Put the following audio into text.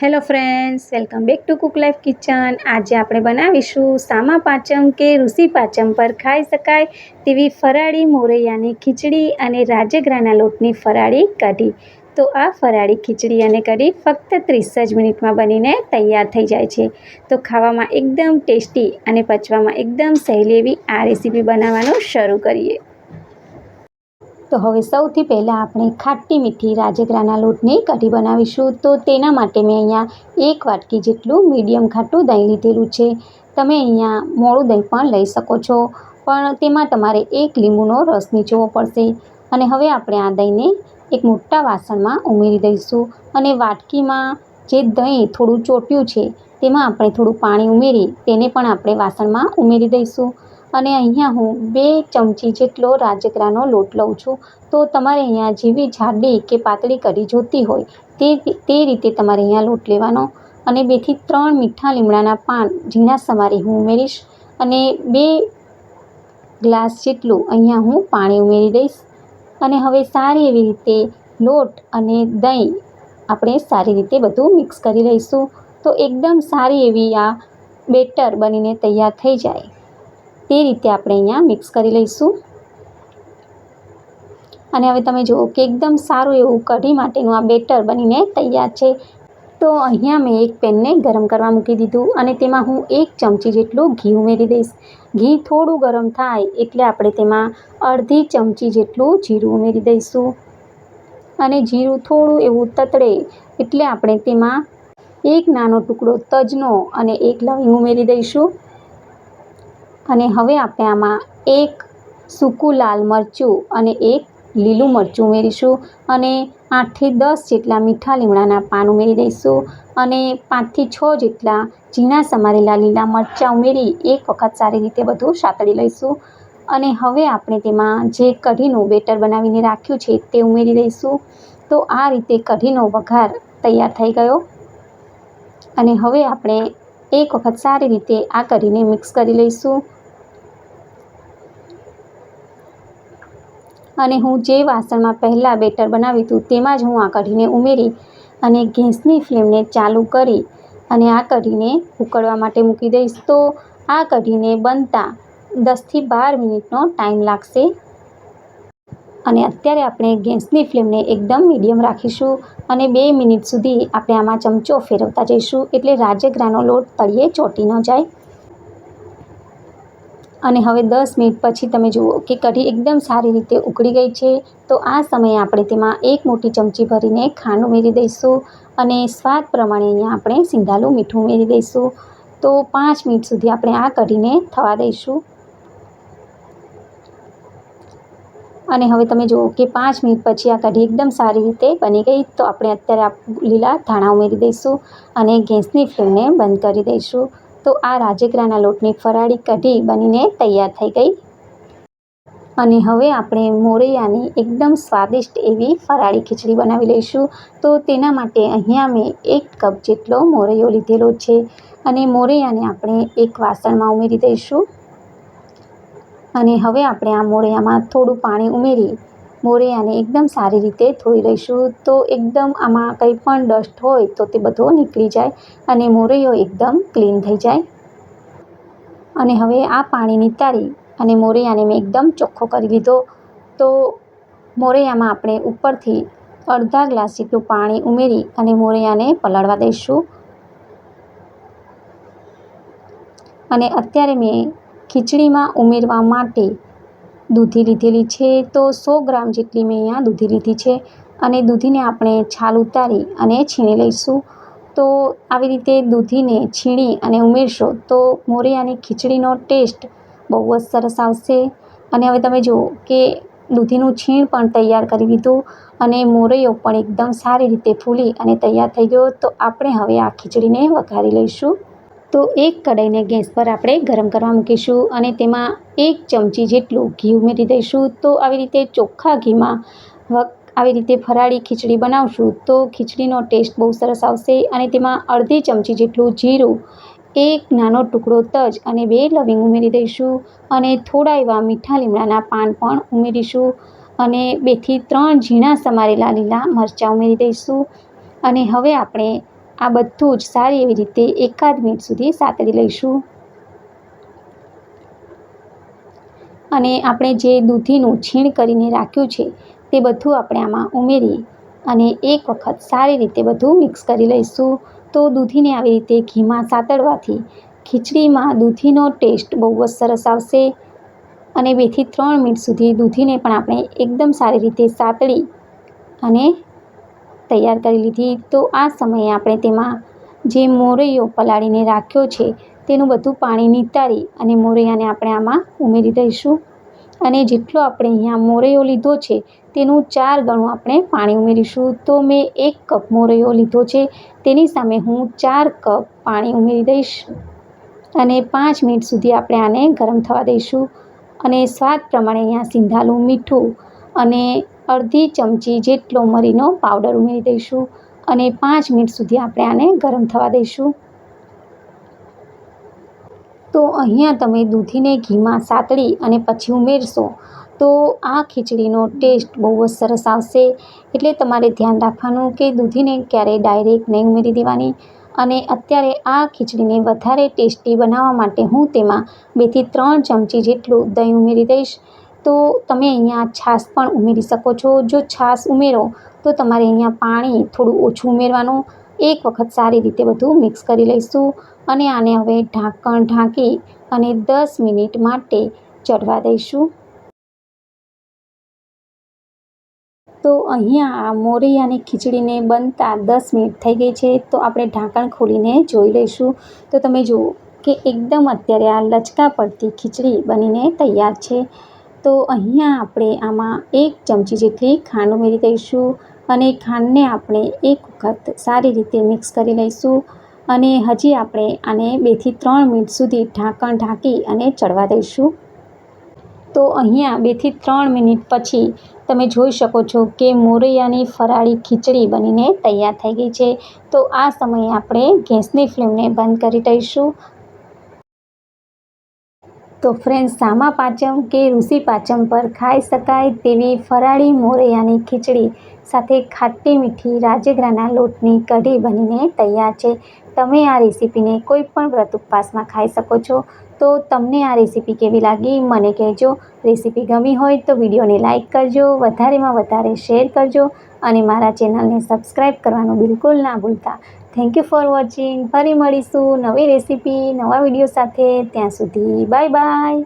Hello friends welcome back to cook life kitchen આજે આપણે બનાવીશું સામા પાંચમ કે ઋષિ પાંચમ પર ખાઈ શકાય તેવી ફરાળી મોરૈયાની ખીચડી અને રાજગરાના લોટની ફરાળી કઢી. તો આ ફરાળી ખીચડી અને કઢી ફક્ત ત્રીસ જ મિનિટમાં બનીને તૈયાર થઈ જાય છે. તો ખાવામાં એકદમ ટેસ્ટી અને પચવામાં એકદમ સહેલી એવી આ રેસીપી બનાવવાનું શરૂ કરીએ. તો હવે સૌથી પહેલાં આપણે ખાટી મીઠી રાજગરાના લોટની કઢી બનાવીશું. તો તેના માટે મેં અહીંયા એક વાટકી જેટલું મીડિયમ ખાટું દહીં લીધેલું છે. તમે અહીંયા મોડું દહીં પણ લઈ શકો છો, પણ તેમાં તમારે એક લીંબુનો રસ નીચવો પડશે. અને હવે આપણે આ દહીંને એક મોટા વાસણમાં ઉમેરી દઈશું. અને વાટકીમાં જે દહીં થોડું ચોટ્યું છે, તેમાં આપણે થોડું પાણી ઉમેરી તેને પણ આપણે વાસણમાં ઉમેરી દઈશું. અને અહીંયા હું બે ચમચી જેટલો રાજગરાનો લોટ લઉં છું. તો તમારે અહીંયા જેવી જાડી કે પાતળી કઢી જોતી હોય તે તે રીતે તમારે અહીંયા લોટ લેવાનો. અને બેથી ત્રણ મીઠા લીમડાના પાન ઝીણા સમારી હું ઉમેરીશ. અને બે ગ્લાસ જેટલું અહીંયા હું પાણી ઉમેરી દઈશ. અને હવે સારી એવી રીતે લોટ અને દહીં આપણે સારી રીતે બધું મિક્સ કરી લઈશું. તો એકદમ સારી એવી આ બેટર બનીને તૈયાર થઈ જાય. તે રીતે આપણે અહીંયા મિક્સ કરી લઈશું. અને હવે તમે જુઓ કે એકદમ સારું એવું કઢી માટેનું આ બેટર બનીને તૈયાર છે. તો અહીંયા મેં એક પેનને ગરમ કરવા મૂકી દીધું અને તેમાં હું એક ચમચી જેટલું ઘી ઉમેરી દઈશ. ઘી થોડું ગરમ થાય એટલે આપણે તેમાં અડધી ચમચી જેટલું જીરું ઉમેરી દઈશું. અને જીરું થોડું એવું તતડે એટલે આપણે તેમાં એક નાનો ટુકડો તજનો અને એક લવિંગ ઉમેરી દઈશું. અને હવે આપણે આમાં એક સૂકું લાલ મરચું અને એક લીલું મરચું ઉમેરીશું અને આઠથી દસ જેટલા મીઠા લીમડાના પાન ઉમેરી દઈશું અને પાંચથી છ જેટલા ઝીણા સમારેલા લીલા મરચાં ઉમેરી એક વખત સારી રીતે બધું સાતળી લઈશું. અને હવે આપણે તેમાં જે કઢીનું બેટર બનાવીને રાખ્યું છે તે ઉમેરી દઈશું. તો આ રીતે કઢીનો વઘાર તૈયાર થઈ ગયો. અને હવે આપણે એક વખત સારી રીતે આ કઢીને મિક્સ કરી લઈશું. અને હું જે વાસણમાં પહેલાં બેટર બનાવ્યું હતું તેમાં જ હું આ કઢીને ઉમેરી અને ગેસની ફ્લેમને ચાલુ કરી અને આ કઢીને ઉકળવા માટે મૂકી દઈશ. તો આ કઢીને બનતા દસથી બાર મિનિટનો ટાઈમ લાગશે. અને અત્યારે આપણે ગેસની ફ્લેમને એકદમ મીડિયમ રાખીશું અને બે મિનિટ સુધી આપણે આમાં ચમચો ફેરવતા જઈશું એટલે રાજગરાનો લોટ તળિયે ચોંટી ન જાય. અને હવે દસ મિનિટ પછી તમે જુઓ કે કઢી એકદમ સારી રીતે ઉકળી ગઈ છે. તો આ સમયે આપણે તેમાં એક મોટી ચમચી ભરીને ખાંડ ઉમેરી દઈશું અને સ્વાદ પ્રમાણે અહીંયા આપણે સિંધાલું મીઠું ઉમેરી દઈશું. તો પાંચ મિનિટ સુધી આપણે આ કઢીને થવા દઈશું. અને હવે તમે જુઓ કે પાંચ મિનિટ પછી આ કઢી એકદમ સારી રીતે બની ગઈ. તો આપણે અત્યારે લીલા ધાણા ઉમેરી દઈશું અને ગેસની ફ્લેમને બંધ કરી દઈશું. તો આ રાજગરાના લોટની ફરાળી કઢી બનીને તૈયાર થઈ ગઈ. અને હવે આપણે મોરૈયાની એકદમ સ્વાદિષ્ટ એવી ફરાળી ખીચડી બનાવી લઈશું. તો તેના માટે અહીંયા મેં એક કપ જેટલો મોરૈયો લીધેલો છે. અને મોરૈયાને આપણે એક વાસણમાં ઉમેરી દઈશું. અને હવે આપણે આ મોરૈયામાં થોડું પાણી ઉમેરી મોરૈયાને એકદમ સારી રીતે ધોઈ લઈશું. તો એકદમ આમાં કંઈ પણ ડસ્ટ હોય તો તે બધો નીકળી જાય અને મોરૈયો એકદમ ક્લીન થઈ જાય. અને હવે આ પાણી નિતારી અને મોરૈયાને મેં એકદમ ચોખ્ખો કરી લીધો. તો મોરૈયામાં આપણે ઉપરથી અડધા ગ્લાસ જેટલું પાણી ઉમેરી અને મોરૈયાને પલાળવા દઈશું. અને અત્યારે મેં ખીચડીમાં ઉમેરવા માટે દૂધી લીધેલી છે તો સો ગ્રામ જેટલી મેં અહીંયા દૂધી લીધી છે અને દૂધીને આપણે છાલ ઉતારી અને છીણી લઈશું. તો આવી રીતે દૂધીને છીણી અને ઉમેરશો તો મોરૈયાની ખીચડીનો ટેસ્ટ બહુ જ સરસ આવશે. અને હવે તમે જુઓ કે દૂધીનું છીણ પણ તૈયાર કરી લીધું અને મોરૈયો પણ એકદમ સારી રીતે ફૂલી અને તૈયાર થઈ ગયો તો આપણે હવે આ ખીચડીને વઘારી લઈશું. તો એક કઢાઈને ગેસ પર આપણે ગરમ કરવા મૂકીશું અને તેમાં એક ચમચી જેટલું ઘી ઉમેરી દઈશું. તો આવી રીતે ચોખ્ખા ઘીમાં આવી રીતે ફરાળી ખીચડી બનાવશું તો ખીચડીનો ટેસ્ટ બહુ સરસ આવશે અને તેમાં અડધી ચમચી જેટલું જીરું, એક નાનો ટુકડો તજ અને બે લવિંગ ઉમેરી દઈશું અને થોડા એવા મીઠા લીમડાના પાન પણ ઉમેરીશું અને બેથી ત્રણ ઝીણા સમારેલા લીલા મરચાં ઉમેરી દઈશું. અને હવે આપણે આ બધું જ સારી એવી રીતે એકાદ મિનિટ સુધી સાતળી લઈશું. અને આપણે જે દૂધીનું છીણ કરીને રાખ્યું છે, તે બધું આપણે આમાં ઉમેરી અને એક વખત સારી રીતે બધું મિક્સ કરી લઈશું. તો દૂધીને આવી રીતે ઘીમાં સાતળવાથી ખીચડીમાં દૂધીનો ટેસ્ટ બહુ જ સરસ આવશે. અને બેથી ત્રણ મિનિટ સુધી દૂધીને પણ આપણે એકદમ સારી રીતે સાતળી અને તૈયાર કરી લીધી. તો આ સમયે આપણે તેમાં જે મોરૈયો પલાળીને રાખ્યો છે, તેનું બધું પાણી નિતારી અને મોરૈયાને આપણે આમાં ઉમેરી દઈશું. અને જેટલો આપણે અહીંયા મોરૈયો લીધો છે, તેનું ચાર ગણું આપણે પાણી ઉમેરીશું. તો મેં એક કપ મોરૈયો લીધો છે, તેની સામે હું ચાર કપ પાણી ઉમેરી દઈશ. અને પાંચ મિનિટ સુધી આપણે આને ગરમ થવા દઈશું. અને સ્વાદ પ્રમાણે અહીંયા સિંધાલું મીઠું અને અડધી ચમચી જેટલો મરીનો પાવડર ઉમેરી દઈશું અને પાંચ મિનિટ સુધી આપણે આને ગરમ થવા દઈશું. તો અહીંયા તમે દૂધીને ઘીમાં સાતળી અને પછી ઉમેરશો તો આ ખીચડીનો ટેસ્ટ બહુ જ સરસ આવશે. એટલે તમારે ધ્યાન રાખવાનું કે દૂધીને ક્યારેય ડાયરેક્ટ નહીં ઉમેરી દેવાની અને અત્યારે આ ખીચડીને વધારે ટેસ્ટી બનાવવા માટે હું તેમાં બેથી ત્રણ ચમચી જેટલું દહીં ઉમેરી દઈશ. તો તમે અહીંયા છાશ પણ ઉમેરી શકો છો. જો છાશ ઉમેરો, તો તમારે અહીંયા પાણી થોડું ઓછું ઉમેરવાનું, એક વખત સારી રીતે બધું મિક્સ કરી લઈશું અને આને હવે ઢાંકણ ઢાંકી અને દસ મિનિટ માટે ચડવા દઈશું. તો અહીંયા આ મોરૈયાની ખીચડીને બનતા દસ મિનિટ થઈ ગઈ છે, તો આપણે ઢાંકણ ખોલીને જોઈ લઈશું. તો તમે જુઓ કે એકદમ અત્યારે આ લચકા પડતી ખીચડી બનીને તૈયાર છે. તો અહીંયા આપણે આમાં એક ચમચી જેટલી ખાંડ ઉમેરી દઈશું અને ખાંડને આપણે એક વખત સારી રીતે મિક્સ કરી લઈશું અને હજી આપણે આને બેથી ત્રણ મિનિટ સુધી ઢાંકણ ઢાંકી અને ચડવા દઈશું. તો અહીંયા બેથી ત્રણ મિનિટ પછી તમે જોઈ શકો છો કે મોરૈયાની ફરાળી ખીચડી બનીને તૈયાર થઈ ગઈ છે. તો આ સમયે આપણે ગેસની ફ્લેમને બંધ કરી દઈશું તો ફ્રેન્ડ સામા પાચમ કે ઋષિ પાચમ પર ખાઈ શકાય તેવી ફરાળી મોરૈયાની ખીચડી સાથે ખાટી મીઠી રાજગરાના લોટની કઢી બનીને તૈયાર છે. તમે આ રેસીપીને કોઈ પણ વ્રત ઉપવાસમાં ખાઈ શકો છો. તો તમને આ રેસીપી કેવી લાગી મને કહેજો. રેસીપી ગમી હોય તો વિડીયોને લાઇક કરજો, વધારેમાં વધારે શેર કરજો અને મારા ચેનલને સબસ્ક્રાઈબ કરવાનું બિલકુલ ના ભૂલતા. થેન્ક યુ ફોર વોચિંગ ફરી મળીશું નવી રેસીપી નવા વીડિયો સાથે. ત્યાં સુધી બાય બાય